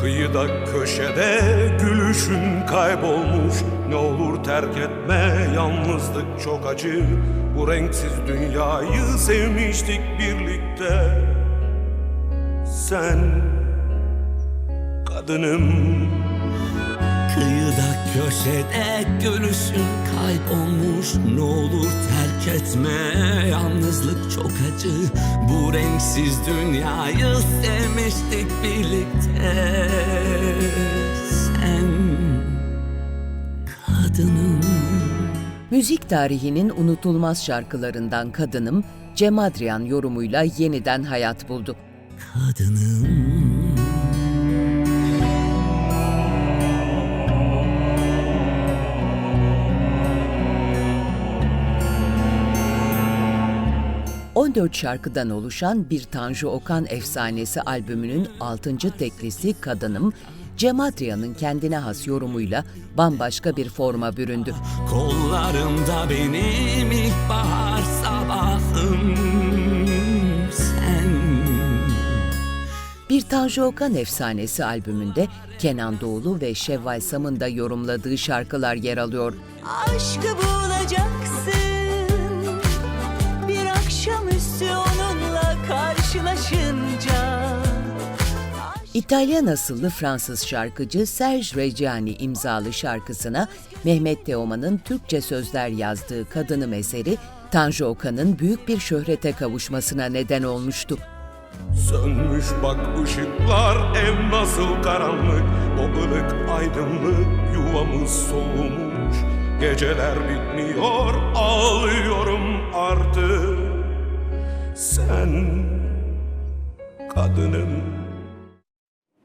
Kıyıda köşede gülüşün kaybolmuş. Ne olur terk etme yalnızlık çok acı. Bu renksiz dünyayı sevmiştik birlikte. Sen kadınım. Kıyıda köşede gülüşün kaybolmuş. Ne olur terk etme yalnızlık çok acı. Bu renksiz dünyayı sevmiştik birlikte kadınım Müzik tarihinin unutulmaz şarkılarından Kadınım, Cem Adrian yorumuyla yeniden hayat buldu. Kadınım 14 şarkıdan oluşan bir Tanju Okan efsanesi albümünün 6. teklisi Kadınım, Cem Adrian'ın kendine has yorumuyla bambaşka bir forma büründü. Kollarımda benim ilkbahar sabahım sen Bir Tanju Okan efsanesi albümünde Kenan Doğulu ve Şevval Sam'ın da yorumladığı şarkılar yer alıyor. Aşkı bulacaksın Bir akşamüstü onunla karşılaşınca İtalyan asıllı Fransız şarkıcı Serge Reggiani imzalı şarkısına Mehmet Teoman'ın Türkçe sözler yazdığı Kadınım eseri Tanju Okan'ın büyük bir şöhrete kavuşmasına neden olmuştu. Sönmüş bak ışıklar ev nasıl karanlık O ılık aydınlık yuvamız soğumuş Geceler bitmiyor ağlıyorum artık. Sen kadınım